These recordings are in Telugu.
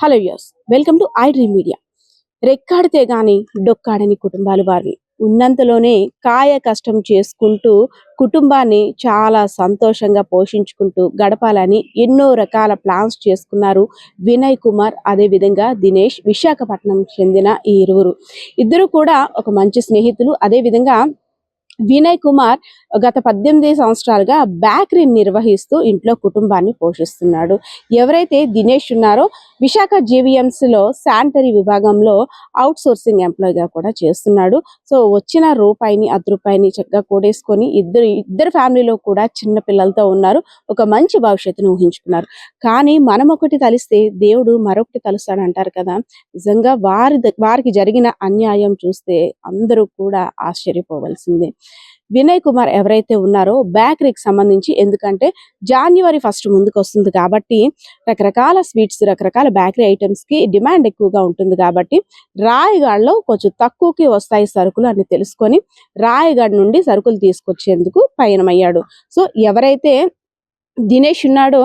హలో యూస్ welcome to I dream media. రెక్కాడితే గాని డొక్కాడని కుటుంబాలు వారివి. ఉన్నంతలోనే కాయ కష్టం చేసుకుంటూ కుటుంబాన్ని చాలా సంతోషంగా పోషించుకుంటూ గడపాలని ఎన్నో రకాల ప్లాన్స్ చేసుకున్నారు వినయ్ కుమార్ అదే విధంగా దినేష్ విశాఖపట్నం చెందిన ఈ ఇరువురు. ఇద్దరు కూడా ఒక మంచి స్నేహితులు అదే విధంగా వినయ్ కుమార్ గత పద్దెనిమిది సంవత్సరాలుగా బేకరీ నిర్వహిస్తూ ఇంట్లో కుటుంబాన్ని పోషిస్తున్నాడు. ఎవరైతే దినేష్ ఉన్నారో విశాఖ JVMC లో శానిటరీ విభాగంలో అవుట్ సోర్సింగ్ ఎంప్లాయ్గా కూడా చేస్తున్నాడు. సో వచ్చిన రూపాయిని అర్ధ రూపాయిని చక్కగా కూడేసుకొని ఇద్దరు ఇద్దరు ఫ్యామిలీలో కూడా చిన్న పిల్లలతో ఉన్నారు. ఒక మంచి భవిష్యత్తును ఊహించుకున్నారు. కానీ మనం ఒకటి తలిస్తే దేవుడు మరొకటి తలుస్తాడు అంటారు కదా. నిజంగా వారి ద- వారికి జరిగిన అన్యాయం చూస్తే అందరూ కూడా ఆశ్చర్యపోవలసిందే. వినయ్ కుమార్ ఎవరైతే ఉన్నారో బేకరీకి సంబంధించి ఎందుకంటే జాన్యువరి ఫస్ట్ ముందుకు వస్తుంది కాబట్టి రకరకాల స్వీట్స్ రకరకాల బేకరీ ఐటమ్స్కి డిమాండ్ ఎక్కువగా ఉంటుంది కాబట్టి రాయగఢలో కొంచెం తక్కువకి వస్తాయి సరుకులు అని తెలుసుకొని రాయగఢ్ నుండి సరుకులు తీసుకొచ్చేందుకు పయనమయ్యాడు. సో ఎవరైతే దినేష్ ఉన్నాడు.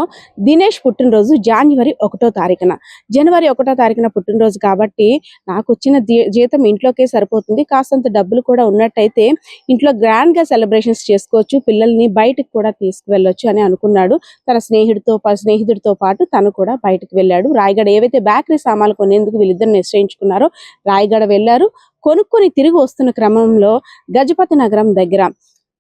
దినేష్ పుట్టినరోజు జనవరి ఒకటో తారీఖున. జనవరి ఒకటో తారీఖున పుట్టినరోజు కాబట్టి నాకు వచ్చిన జీతం ఇంట్లోకే సరిపోతుంది. కాస్తంత డబ్బులు కూడా ఉన్నట్టయితే ఇంట్లో గ్రాండ్గా సెలబ్రేషన్స్ చేసుకోవచ్చు. పిల్లల్ని బయటకు కూడా తీసుకువెళ్ళొచ్చు అని అనుకున్నాడు. తన స్నేహితుడితో స్నేహితుడితో పాటు తను కూడా బయటకు వెళ్ళాడు. రాయగడ ఏవైతే బేకరీ సామాన్లు కొనేందుకు వీళ్ళిద్దరు నిశ్చయించుకున్నారో రాయగడ వెళ్ళారు. కొనుక్కొని తిరిగి వస్తున్న క్రమంలో గజపతి నగరం దగ్గర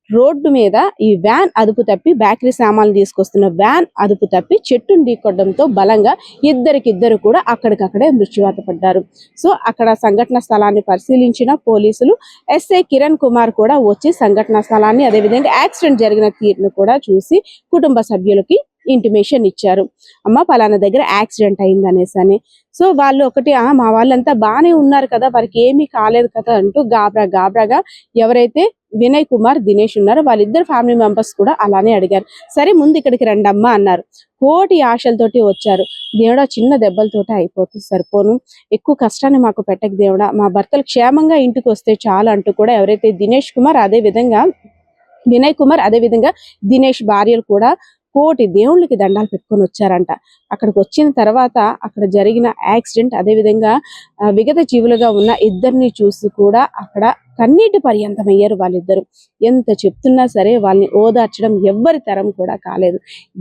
రోడ్డు మీద ఈ వ్యాన్ అదుపు తప్పి బేకరీ సామాన్లు తీసుకొస్తున్న వ్యాన్ అదుపు తప్పి చెట్టును ఢీకొట్టడంతో బలంగా ఇద్దరికిద్దరు కూడా అక్కడికక్కడే మృత్యువాత పడ్డారు. సో అక్కడ సంఘటన స్థలాన్ని పరిశీలించిన పోలీసులు ఎస్ఐ కిరణ్ కుమార్ కూడా వచ్చి సంఘటన స్థలాన్ని అదేవిధంగా యాక్సిడెంట్ జరిగిన తీరును కూడా చూసి కుటుంబ సభ్యులకి ఇంటిమేషన్ ఇచ్చారు. అమ్మ పలానా దగ్గర యాక్సిడెంట్ అయింది అనేసి అని. సో వాళ్ళు ఒకటి మా వాళ్ళంతా బాగానే ఉన్నారు కదా వారికి ఏమీ కాలేదు కదా అంటూ గాబరా గాబరాగా ఎవరైతే వినయ్ కుమార్ దినేష్ ఉన్నారో వాళ్ళిద్దరు ఫ్యామిలీ మెంబర్స్ కూడా అలానే అడిగారు. సరే ముందు ఇక్కడికి రండమ్మా అన్నారు. కోటి ఆశలతోటి వచ్చారు. దేవుడా చిన్న దెబ్బలతోటి అయిపోతుంది సరిపోను ఎక్కువ కష్టాన్ని మాకు పెట్టక దేవుడా. మా భర్తలు క్షేమంగా ఇంటికి వస్తే చాలు అంటూ కూడా ఎవరైతే దినేష్ కుమార్ అదే విధంగా వినయ్ కుమార్ అదే విధంగా దినేష్ భార్యలు కూడా కోటి దేవుళ్ళకి దండాలు పెట్టుకొని వచ్చారంట. అక్కడికి వచ్చిన తర్వాత అక్కడ జరిగిన యాక్సిడెంట్ అదే విధంగా విగత జీవులుగా ఉన్న ఇద్దరిని చూసి కూడా అక్కడ కన్నీటి పర్యంతం అయ్యారు వాళ్ళిద్దరు. ఎంత చెప్తున్నా సరే వాళ్ళని ఓదార్చడం ఎవ్వరి తరం కూడా కాలేదు.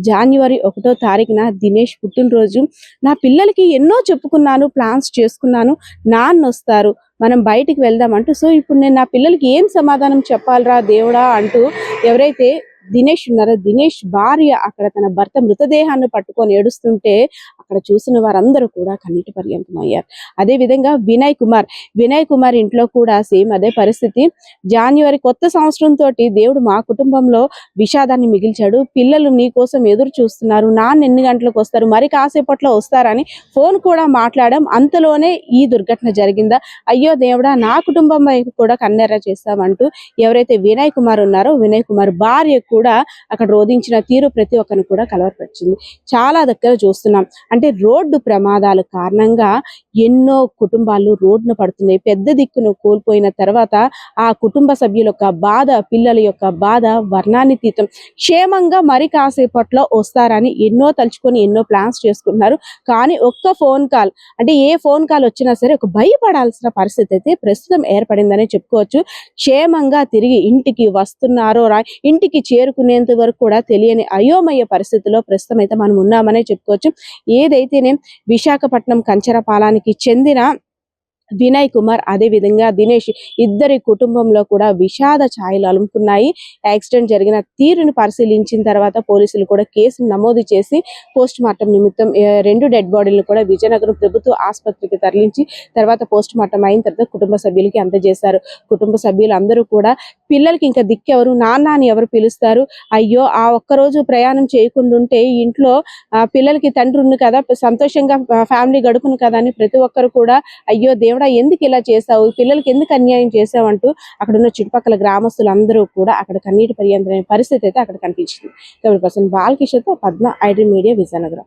జాన్యువరి ఒకటో తారీఖున దినేష్ పుట్టినరోజు. నా పిల్లలకి ఎన్నో చెప్పుకున్నాను ప్లాన్స్ చేసుకున్నాను నాన్న వస్తారు మనం బయటికి వెళ్దాం అంటూ. సో ఇప్పుడు నేను నా పిల్లలకి ఏం సమాధానం చెప్పాలరా దేవుడా అంటూ ఎవరైతే దినేష్ ఉన్నారు? దినేష్ భార్య అక్కడ తన భర్త మృతదేహాన్ని పట్టుకొని ఏడుస్తుంటే అక్కడ చూసిన వారందరూ కూడా కన్నీటి పర్యంతం అయ్యారు అదే విధంగా వినయ్ కుమార్ వినయ్ కుమార్ ఇంట్లో కూడా సేమ్ అదే పరిస్థితి. జాన్యువరి కొత్త సంవత్సరం తోటి దేవుడు మా కుటుంబంలో విషాదాన్ని మిగిల్చాడు. పిల్లలు నీ కోసం ఎదురు చూస్తున్నారు. నాన్న ఎన్ని గంటలకు వస్తారు? మరి కాసేపట్లో వస్తారని ఫోన్ కూడా మాట్లాడడం అంతలోనే ఈ దుర్ఘటన జరిగిందా? అయ్యో దేవుడా నా కుటుంబం వైపు కూడా కన్నెర్ర చేస్తామంటూ ఎవరైతే వినయ్ కుమార్ ఉన్నారో వినయ్ కుమార్ భార్య కూడా అక్కడ రోధించిన తీరు ప్రతి ఒక్కరిని కూడా కలవరపరిచింది. చాలా దగ్గర చూస్తున్నాం. అంటే రోడ్డు ప్రమాదాల కారణంగా ఎన్నో కుటుంబాలు రోడ్డున పడుతున్నాయి. పెద్ద దిక్కును కోల్పోయిన తర్వాత ఆ కుటుంబ సభ్యుల యొక్క బాధ పిల్లల యొక్క బాధ వర్ణానితీతం క్షేమంగా మరి కాసేపట్లో వస్తారని ఎన్నో తలుచుకొని ఎన్నో ప్లాన్స్ చేసుకుంటున్నారు. కానీ ఒక్క ఫోన్ కాల్ అంటే ఏ ఫోన్ కాల్ వచ్చినా సరే ఒక భయపడాల్సిన పరిస్థితి అయితే ప్రస్తుతం ఏర్పడిందనే చెప్పుకోవచ్చు. క్షేమంగా తిరిగి ఇంటికి వస్తున్నారో రా ఇంటికి చేరుకునేంత వరకు కూడా తెలియని అయోమయ పరిస్థితిలో ప్రస్తుతం అయితే మనం ఉన్నామనే చెప్పుకోవచ్చు. ఏదైతేనే విశాఖపట్నం కంచరపాలానికి చెందిన వినయ్ కుమార్ అదే విధంగా దినేష్ ఇద్దరి కుటుంబంలో కూడా విషాద ఛాయలు అలుముకున్నాయి. యాక్సిడెంట్ జరిగిన తీరును పరిశీలించిన తర్వాత పోలీసులు కూడా కేసు నమోదు చేసి పోస్ట్ మార్టం నిమిత్తం రెండు డెడ్ బాడీలను కూడా విజయనగరం ప్రభుత్వ ఆసుపత్రికి తరలించి తర్వాత పోస్ట్ మార్టం అయిన తర్వాత కుటుంబ సభ్యులకి అందజేశారు. కుటుంబ సభ్యులు అందరూ కూడా పిల్లలకి ఇంకా దిక్కెవరు నాన్న అని ఎవరు పిలుస్తారు? అయ్యో ఆ ఒక్క రోజు ప్రయాణం చేయకుండా ఉంటే ఇంట్లో పిల్లలకి తండ్రి ఉంది కదా సంతోషంగా ఫ్యామిలీ గడుపును కదా అని ప్రతి ఒక్కరు కూడా అయ్యో దేవుడా ఎందుకు ఇలా చేసావు పిల్లలకి ఎందుకు అన్యాయం చేసావు అంటూ అక్కడ ఉన్న చుట్టుపక్కల గ్రామస్తులు అందరూ కూడా అక్కడ కన్నీటి పర్యంతమైన పరిస్థితి అయితే అక్కడ కనిపించింది. కెమెరా పర్సన్ బాలకిషోర్తో పద్మ ఐడ్రీ మీడియా విజయనగరం.